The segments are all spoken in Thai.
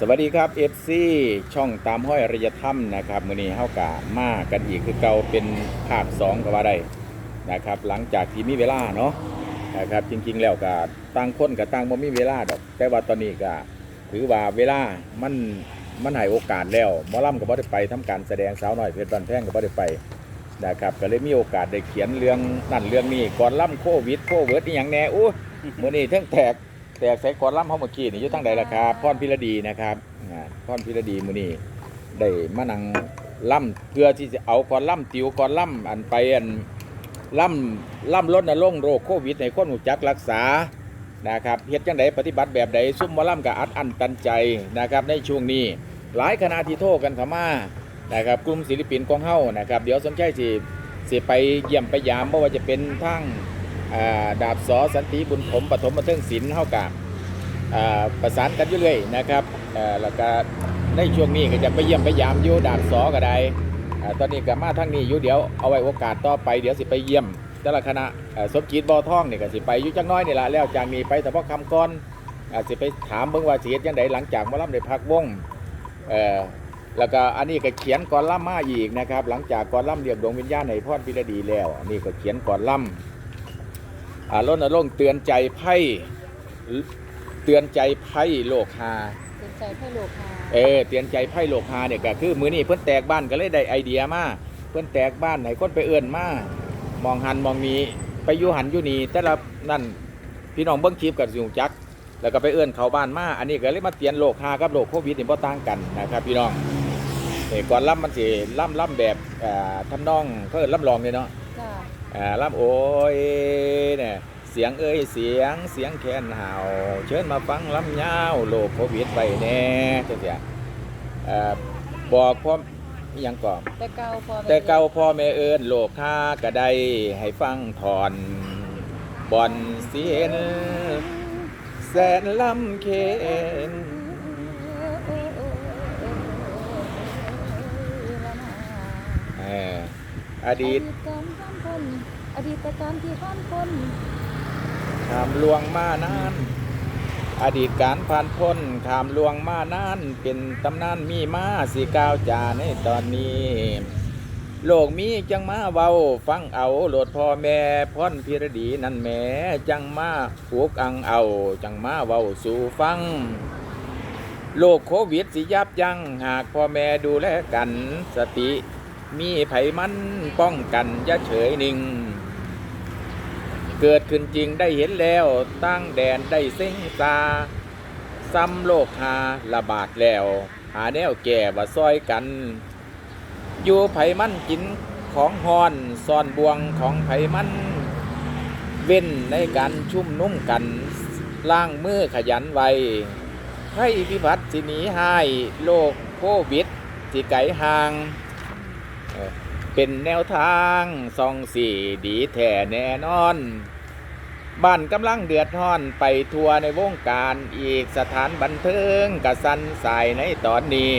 สวัสดีครับ FC ช่องตามห้อยริยธรรมนะครับมือนี้เฮากะมากันอีกคือเก่าเป็นภาค2ก็ว่าได้นะครับ หลังจากที่มีเวลาเนาะนะครับจริงๆแล้วก็ต่างคนกับต่างบ่มีเวลาดอก แต่ว่าตอนนี้ก็ถือว่าเวลามันมันให้โอกาสแล้วมอลำก็บ่ได้ไปทำการแสดงสาวน้อยเพชรบันแพงก็บ่ได้ไปนะครับก็เลยมีโอกาสได้เขียนเรื่องนั่นเรื่องนี้ก่อนล่ำโควิดโควิดอีหยังแน่อู้มือนี้เทั้งแตก แตกใส่กอนล่ำเฮาเมื่อกี้นี่อยู่ตั้งใดล่ะครับพรพิรดีนะครับอ่าพรพิรดีมื้อนี้ได้มานั่งล่ำเพื่อที่จะเอากอนล่ำติวกอนล่ำอันไปอันล่ำล่ำลดนรงค์โรคโควิดให้คนหูจักรักษานะครับเฮ็ดจังไดปฏิบัติแบบใดซุ่มหมาล่ำกับอัดอั้นตันใจนะครับในช่วงนี้หลายคณะที่โทรกันเข้ามานะครับกลุ่มศิลปินของเฮานะครับ เดี๋ยวสมใจสิสิไปเยี่ยมไปยามบ่ว่าจะเป็นทั้งอ่า ดาบสอสันติบุญผมปฐมบันเทิงศิลป์เฮากะอ่าประสานกันอยู่เรื่อยนะครับแล้วก็ในช่วงนี้ก็จะไปเยี่ยมไปยามอยู่ดาบสอก็ได้ตอนนี้ก็มาทางนี้อยู่เดี๋ยวเอาไว้โอกาสต่อไปเดี๋ยวสิไปเยี่ยมแต่ละคณะสมจิตบอทองนี่ก็สิไปอยู่จักหน้อยนี่ละแล้วจากนี้ไปแต่พาะคำก่อนสิไปถามเบิ่งว่าเฮ็ดจังไดหลังจากมาล่ำได้พักวงแล้วก็อันนี้ก็เขียนก่อนล่ำมาอีกนะครับ หลังจากก่อนล่ำเรียกดวงวิญญาณในพรพิรดีแล้ว อันนี้ก็เขียนก่อนล่ำ รณรงค์เตือนใจไพ่เตือนใจไพ่โลกฮาเป็นใจให้โลคาเออเตือนใจไพ่โลกฮาเนี่ยก็คือมือนี้เพิ่นแตกบ้านก็เลยได้ไอเดียมาเพิ่นแตกบ้านให้คนไปเอื้อนมามองหันมองนี้ไปอยู่หันอยู่นี่แต่ละนั่นพี่น้องเบิ้งคลิปกับสิงจักแล้วก็ไปเอื้อนเขาบ้านมาอันนี้ก็เลยมาเตือนโลกฮากับโลกโควิดนี่บ่ต่างกันนะครับพี่น้องเอ้ก่อนล่ำมันสิล่ำล่ำแบบอ่าทำนองเขาเอิ้นล่ำลองเลยเนาะจ้าอ่า รับโอ้ยเนี่ยเสียงเอ้ยเสียงเสียงแคนเห่า เชิญมาฟังลำยาวโลกโควิดไปแน่เจ้าเสียอ่าบอกพ่ออิหยังก่อนแต่เก่าพอแต่เก่าพ่อแม่เอิญโลกค่ากระไดให้ฟังถอนบอนเสียนแสนลำเคนเอ่ออดีต การผ่านอดีตการที่ผ่านพ้นขามลวงมานาน อดีตการผ่านพ้นขามลวงมานานเป็นตำนานมีมาสีก้าวจาในตอนนี้ โลกมีจังมาเว้า ฟังเอาโหลดพ่อแม่พ่อนพิรดีนั่นแหมจังมาผูกอังเอา จังมาเว้าสู่ฟังโลกโควิดสิยับยั้งหากพ่อแม่ดูแลกันสติ มีไผมันป้องกันอย่าเฉยนิ่ง เกิดขึ้นจริงได้เห็นแล้วตั้งแดนได้เซ็งซาซ้ำโลกหาระบาดแล้ว หาแนวแก่ว่าซอยกัน อยู่ไผมันกินของฮอนซ่อนบวงของไผมันเว้นในการชุ่มนุ่มกันล้างมือขยันไวให้พิพัฒน์สิหนีหายโลกโควิดสิไกห่าง เป็นแนวทางซองสี่ดีแท้แน่นอน บ้านกำลังเดือดร้อนไปทัวร์ในวงการอีกสถานบันเทิงกะสันสายในตอนนี้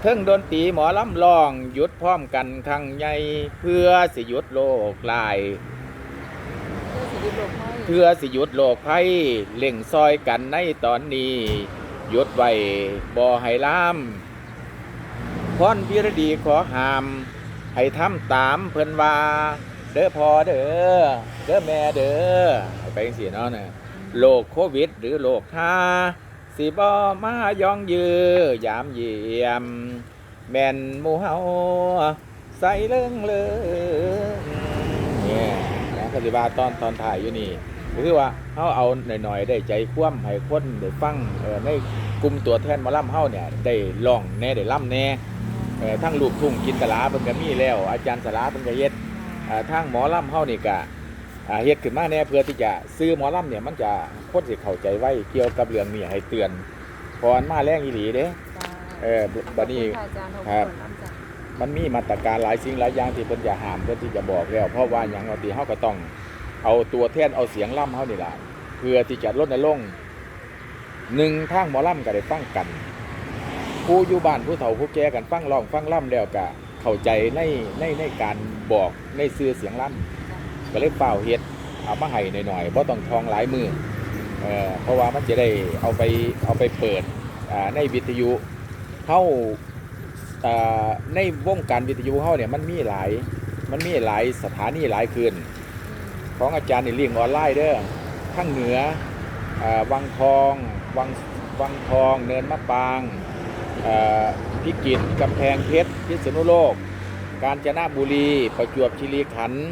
เทิงดนตรีหมอลำลองหยุดพร้อมกันครั้งใหญ่เพื่อสิหยุดโลกลาย เพื่อสิหยุดโลกให้เพื่อสิหยุดโลกภัยเล่งซอยกันในตอนนี้หยุดไว้บ่ให้ล่ามพรพิรดีขอห้าม ให้ทำตามเพิ่นว่า เด้อพอเด้อเด้อแม่เด้อไปจังซี่เนาะน่ะโรคโควิด หรือโรคหาสิบ่มายองยือยามเยี่ยม แม่นหมู่เฮาใส่เรื่องเลยเนี่ยนะก็สิว่าตอนตอนถ่ายอยู่นี่ก็คือว่าเฮาเอาหน่อยๆ ได้ใจคว่ำให้คนได้ฟังเออในกลุ่มตัวแทนมาล่ำเฮาเนี่ย ได้ร้องแน่ได้ล่ำแน่ ทั้งลูกทุ่งกินตลาเพิ่นก็มีแล้ว อาจารย์สลาเพิ่นก็เฮ็ดอ่าทางหมอลำเฮานี่ก็อ่าเฮ็ดขึ้นมาแน่เพื่อที่จะซื้อหมอลำเนี่ยมันจะคนสิเข้าใจไว้เกี่ยวกับเรื่องนี้ให้เตือนเพราะมันมาแรงอีหลีเด้จ้าเออบัดนี้ขอบคุณค่ะอาจารย์ขอบครับคุณน้ำจ้ามันมีมาตรการหลายสิ่งหลายอย่างที่เพิ่นจะห้ามเพิ่นที่จะบอกแล้ว เพราะว่าอย่างเอาตีเฮาก็ต้อง เอาตัวแทนเอาเสียงล่ำเฮานี่ล่ะเพื่อที่จะลดในลงค์หนึ่งทางหมอลำก็ได้ฟังกัน ผู้อยู่บ้านผู้เฒ่าผู้แก่กันฟังร้องฟังล่ำแล้วก็เข้าใจในในในการบอกในซื่อเสียงล่ำก็เลยเป่าเฮ็ดเอามาให้หน่อยๆเพราะต้องทองหลายมือเออเพราะว่ามันจะได้เอาไปเอาไปเปิดในวิทยุเฮาอ่าในวงการวิทยุเฮาเนี่ยมันมีหลายมันมีหลายสถานีหลายคืนของอาจารย์นี่เลี้ยงออนไลน์เด้อทั้งเหนืออวังทองวังวังทอง เนินมะปาง พิกิตกำแพงเพชรพิษณุโลก กาญจนบุรี ประจวบคีรีขันธ์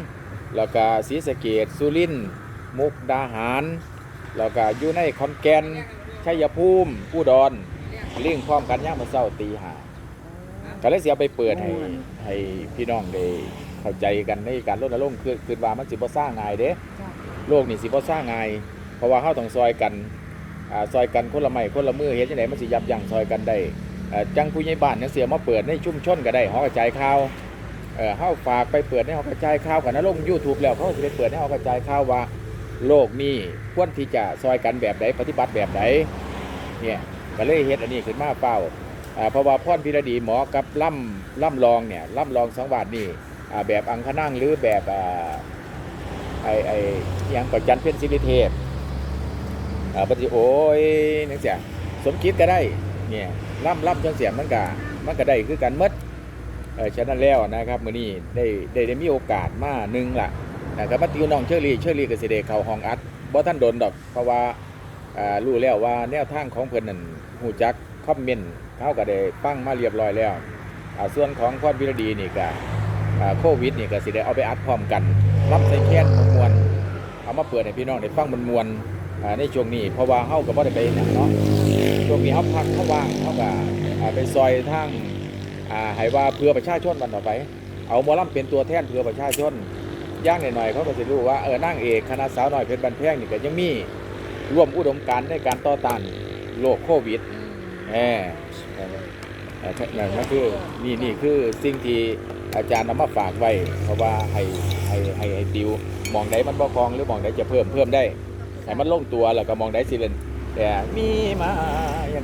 แล้วก็ศรีสะเกษสุรินทร์มุกดาหาร แล้วก็อยู่ในขอนแก่นชัยภูมิอุดรเลี้ยงพร้อมกันย่ามมาเศร้าตีหาก็เลยเสียไปเปิดให้ให้พี่น้องได้เข้าใจกันในการรณรงค์คือคือว่ามันสิบ่สร้างง่ายเด้จ้ะโลกนี่สิบ่สร้างง่ายเพราะว่าเฮาต้องซอยกันอ่าซอยกันคนละไม้คนละมือเฮ็ดจังไดมันสิยับยั้งซอยกันได้เอ่อ จังผู้ใหญ่บ้านจังเสียมาเปิดในชุมชนก็ได้หอกระจายข่าวเออเฮาฝากไปเปิดในหอกระจายข่าวกันนะลง YouTube แล้วเขาก็สิไปเปิดในหอกระจายข่าวว่า โลกนี้ควรที่จะซอยกันแบบใดปฏิบัติแบบใดเนี่ยก็เลยเฮ็ดอันนี้ขึ้นมาเป้าอ่าเพราะว่าพรพิรดีหมอกับล่ำล่ำรองเนี่ยล่ำรองสังวาสนี่แบบอังคนั่งหรือแบบไอไออหยังประจันเพ็ญศิริเทพปฏิโอ้ยนักเสียสมคิดก็ได้ เนี่ยล่ำล่ำจังเสียมันก็มันก็ได้คือกันมดเออฉะนั้นแล้วนะครับมื้อนี้ได้ได้ได้มีโอกาสมาหนึ่งละนะครับมาติวน้องเชอรี่เชอรี่ก็สิได้เข้าห้องอัดบ่ท่านโดนดอก เพราะว่าอ่ารู้แล้วว่าแนวทางของเพิ่นนั่นฮู้จักคอมเมนต์เขาก็ได้ฟังมาเรียบร้อยแล้วอ่าส่วนของพรวิรดีนี่ก็อ่าโควิดนี่ก็สิได้เอาไปอัดพร้อมกันรับใส่แค้นมวนๆเอามาเปิดให้พี่น้องได้ฟังมันมวนๆอ่าในช่วงนี้เพราะว่าเฮาก็บ่ได้ไปหนังเนาะ ช่วงนี้เฮาพักเฮาว่างเฮาก็อ่าไปซอยทางอ่าให้ว่าเพื่อประชาชนมันต่อไป เอาหมอลำเป็นตัวแทนเพื่อประชาชนย่างหน่อยๆเขาก็จะรู้ว่าเออนางเอกคณะสาวหน่อยเพชรบันแพงนี่ก็ยังมีร่วมอุดมการณ์ในการต่อต้านโรคโควิดอืมแหมเออเออนั่นก็คือนี่นี่คือสิ่งที่อาจารย์นำมาฝากไว้เพราะว่าให้ให้ให้ให้ติวมองใดมันบ่คลองหรือมองใดจะเพิ่มเพิ่มได้ให้มันลงตัวแล้วก็มองใดสิเล่นแต่มีมา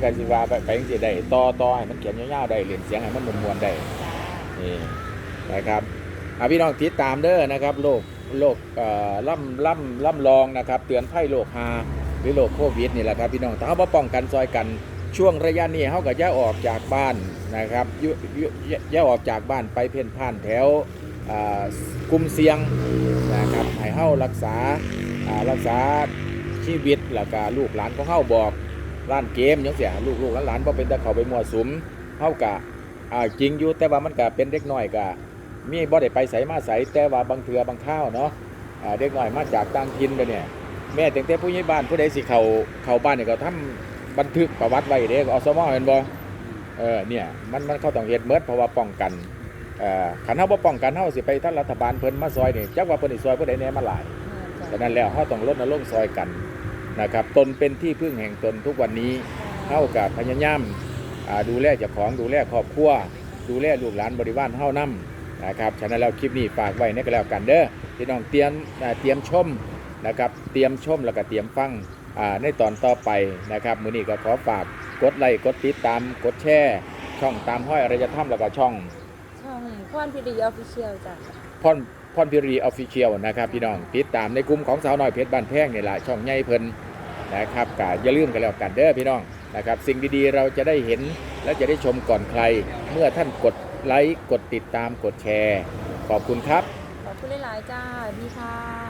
อย่างกันสิว่าไปไปจังซี่ได้ต่อต่อให้มันเขียนยาวๆได้เล่นเสียงให้มันมวนๆได้จ้านี่นะครับอะพี่น้องติดตามเด้อนะครับโรคโรคเอ่อล่ำล่ำล่ำลองนะครับ เตือนภัยโรคฮาหรือโรคโควิดนี่แหละครับพี่น้องถ้าเขาบ่ป้องกันซอยกันช่วงระยะนี้เขาก็อย่าออกจากบ้านนะครับอย่อย่อย่าอย่าออกจากบ้านไปเพ่นพ่านแถวอ่ากลุ่มเสี่ยงนะครับให้เฮารักษาอ่ารักษาชีวิตแล้วก็ลูกหลานของเฮาบอก ร้านเกมจังซี่ลูกลูกหลานๆบ่เป็นตะเข้าไปมั่วสุมเฮากะอ่าจริงอยู่แต่ว่ามันก็เป็นเด็กน้อยก็มีบ่ได้ไปใสมาใสแต่ว่าบางเทือบางข้าวเนาะอ่าเด็กน้อยมาจากต่างถิ่นไปเนี่ยแม่ตั้งแต่ผู้ใหญ่บ้านผู้ใดสิเข้าเข้าบ้านเนี่ยก็ทำบันทึกประวัติไว้เด้ก็อสมเห็นบ่เออเนี่ยมันมันเขาต้องเฮ็ดเมิดเพราะว่าป้องกันเอ่อคันเฮาบ่ป้องกันเฮาสิไปท่านรัฐบาลเพิ่นมาซอยนี่จักว่าเพิ่นสิซอยผู้ใดแหน่มาหลายจ้ะฉะนั้นแล้วเฮาต้องลดนรงค์ซอยกัน นะครับตนเป็นที่พึ่งแห่งตนทุกวันนี้เท่ากับพยายามอ่าดูแลเจ้าของดูแลครอบครัวดูแลลูกหลานบริวารเฮานํนะครับฉะนั้นแล้วคลิปนี้ฝากไว้ในก็แล้วกันเด้อพี่น้องเตรียมอ่าเตรียมชมนะครับเตรียมชมแล้วก็เตรียมฟังอ่าในตอนต่อไปนะครับมื้อนี้ก็ขอฝากกดไลค์กดติดตามกดแชร์ช่องตามห้อยอารยธรรมแล้วก็ช่องช่องพรพิดีออฟฟิเชียลจ้ะพรพรพิรีออฟฟิเชียลนะครับพี่น้องติดตามในกลุ่มของสาวน้อยเพชรบ้านแพงนี่แหละช่องใหญ่เพิ่น นะครับกาอย่าลืมกันแล้วกันเด้อพี่น้องนะครับสิ่งดีๆเราจะได้เห็นและจะได้ชมก่อนใคร เมื่อท่านกดไลค์กดติดตามกดแชร์ ขอบคุณครับ ขอบคุณหลายๆจ้าดีค่ะ